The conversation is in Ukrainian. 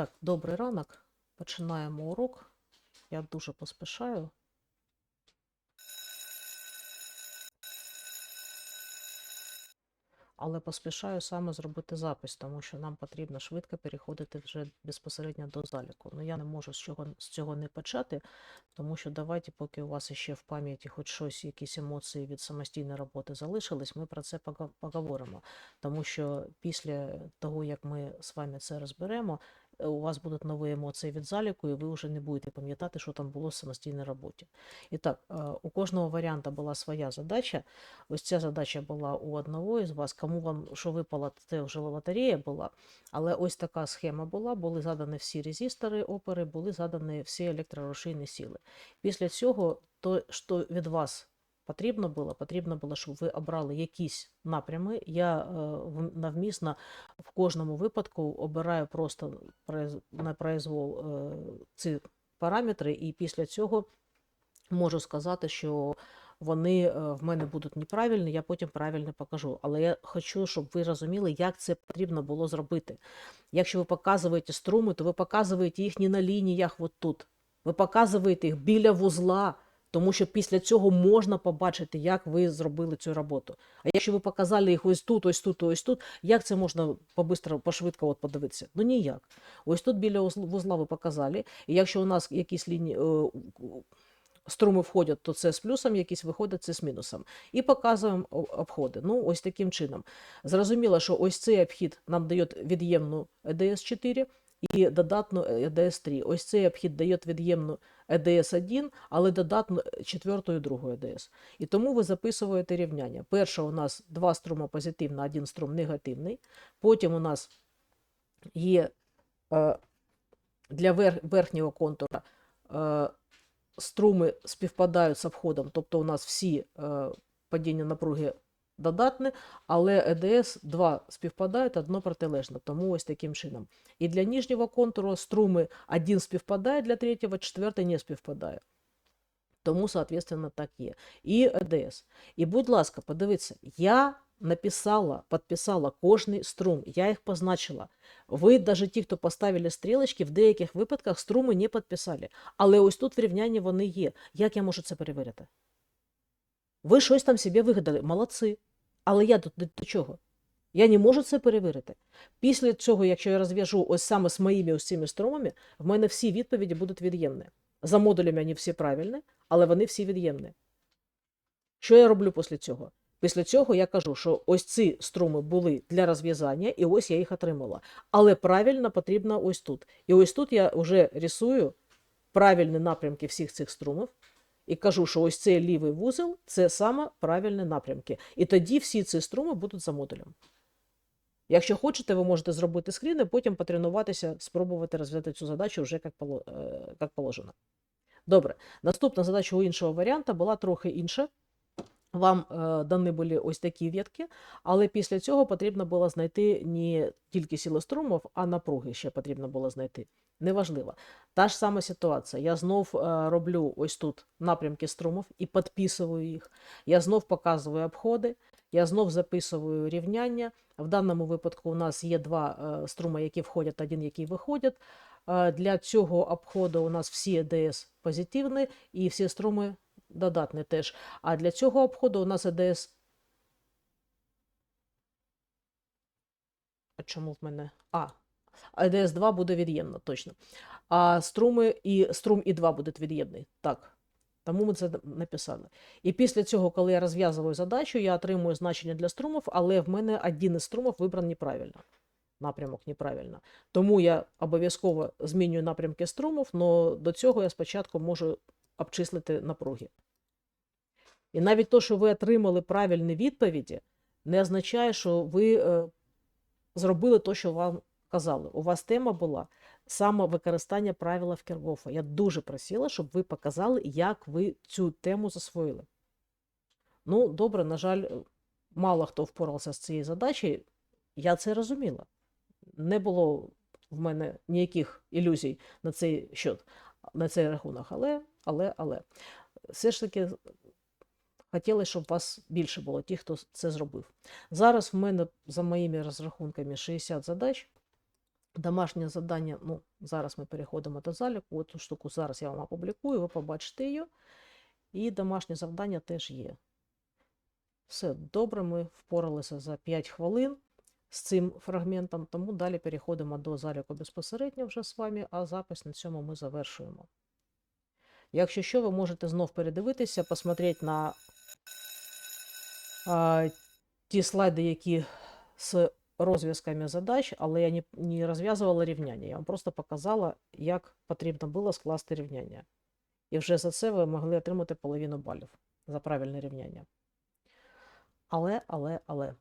Так, добрий ранок. Починаємо урок. Я дуже поспішаю. Але поспішаю саме зробити запис, тому що нам потрібно швидко переходити вже безпосередньо до заліку. Ну я не можу з цього, з цього не почати, тому що давайте, поки у вас ще в пам'яті хоч щось, якісь емоції від самостійної роботи залишились, ми про це поговоримо. Тому що після того, як ми з вами це розберемо, у вас будуть нові емоції від заліку, і ви вже не будете пам'ятати, що там було в самостійній роботі. І так, е, у кожного варіанта була своя задача. Ось ця задача була у одного із вас. Кому вам що випало, це вже лотерея була. Але ось така схема була. Були задані всі резистори опери, були задані всі електрорушійні сили. Після цього, то, що від вас потрібно було, потрібно було, щоб ви обрали якісь напрями. Я е, в- в кожному випадку обираю просто на произвол е, ці параметри, і після цього можу сказати, що вони е, в мене будуть неправильні, я потім правильно покажу. Але я хочу, щоб ви розуміли, як це потрібно було зробити. Якщо ви показуєте струми, то ви показуєте їх не на лініях от тут. Ви показуєте їх біля вузла, тому що після цього можна побачити, як ви зробили цю роботу. А якщо ви показали їх ось тут, ось тут, ось тут, як це можна побистро, пошвидко от подивитися? Ну ніяк. Ось тут біля вузл- вузла ви показали. І якщо у нас якісь лінії. е, Струми входять, то це з плюсом, якісь виходять, це з мінусом. І показуємо обходи. Ну, ось таким чином. Зрозуміло, що ось цей обхід нам дає від'ємну EDS 4 і додатну EDS 3. Ось цей обхід дає від'ємну EDS 1, але додатну четверту і другу EDS. І тому ви записуєте рівняння. Перше у нас два струма позитивна, один струм негативний. Потім у нас є е, для вер- верхнього контура е, струми співпадають з обходом, тобто у нас всі е, падіння напруги додатні, але ЕДС два співпадають, одно протилежно, тому ось таким чином. І для нижнього контуру струми один співпадає, для третього, четвертий не співпадає. Тому, соответственно, так є. І ЕДС. І, будь ласка, подивіться, я написала, підписала кожний струм, я їх позначила. Ви, навіть ті, хто поставили стрілочки, в деяких випадках струми не підписали. Але ось тут в рівнянні вони є. Як я можу це перевірити? Ви щось там собі вигадали, молодці. Але я до, до, чого? Я не можу це перевірити. Після цього, якщо я розв'яжу ось саме з моїми ось цими струмами, в мене всі відповіді будуть від'ємні. За модулями вони всі правильні, але вони всі від'ємні. Що я роблю після цього? Після цього я кажу, що ось ці струми були для розв'язання, і ось я їх отримала. Але правильно потрібно ось тут. І ось тут я вже рисую правильні напрямки всіх цих струмів і кажу, що ось цей лівий вузол це саме правильні напрямки. І тоді всі ці струми будуть за модулем. Якщо хочете, ви можете зробити скрін і потім потренуватися, спробувати розв'язати цю задачу вже як, е, як положено. Добре, наступна задача у іншого варіанта була трохи інша. Вам е, дані були ось такі ветки, але після цього потрібно було знайти не тільки сили струмів, а напруги ще потрібно було знайти. Неважливо. Та ж сама ситуація. Я знов е, роблю ось тут напрямки струмів і підписую їх. Я знов показую обходи, я знов записую рівняння. В даному випадку у нас є два е, струми, які входять, один, який виходять. Для цього обходу у нас всі ЕДС позитивні і всі струми додатні теж. А для цього обходу у нас ЕДС. А чому в мене? А, ЕДС 2 буде від'ємно, точно. А струми і струм і 2 будуть від'ємний. Так. Тому ми це написали. І після цього, коли я розв'язую задачу, я отримую значення для струмів, але в мене один із струмів вибран неправильно. Напрямок неправильно. Тому я обов'язково змінюю напрямки струмів, але до цього я спочатку можу обчислити напруги. І навіть то, що ви отримали правильні відповіді, не означає, що ви е, зробили те, що вам казали. У вас тема була саме використання правила в Кергофа. Я дуже просила, щоб ви показали, як ви цю тему засвоїли. Ну, добре, на жаль, мало хто впорався з цією задачею. Я це розуміла. Не було в мене ніяких ілюзій на цей счет, на цей рахунок. Але, але, але. Все ж таки хотіли, щоб вас більше було, ті, хто це зробив. Зараз в мене, за моїми розрахунками, 60 задач. Домашнє завдання, ну, зараз ми переходимо до заліку. От штуку зараз я вам опублікую, ви побачите її. І домашнє завдання теж є. Все добре, ми впоралися за 5 хвилин з цим фрагментом, тому далі переходимо до заліку безпосередньо вже з вами, а запис на цьому ми завершуємо. Якщо що, ви можете знов передивитися, посмотрети на ті слайди, які з розв'язками задач, але я не, не розв'язувала рівняння. Я вам просто показала, як потрібно було скласти рівняння. І вже за це ви могли отримати половину балів за правильне рівняння. Але, але, але.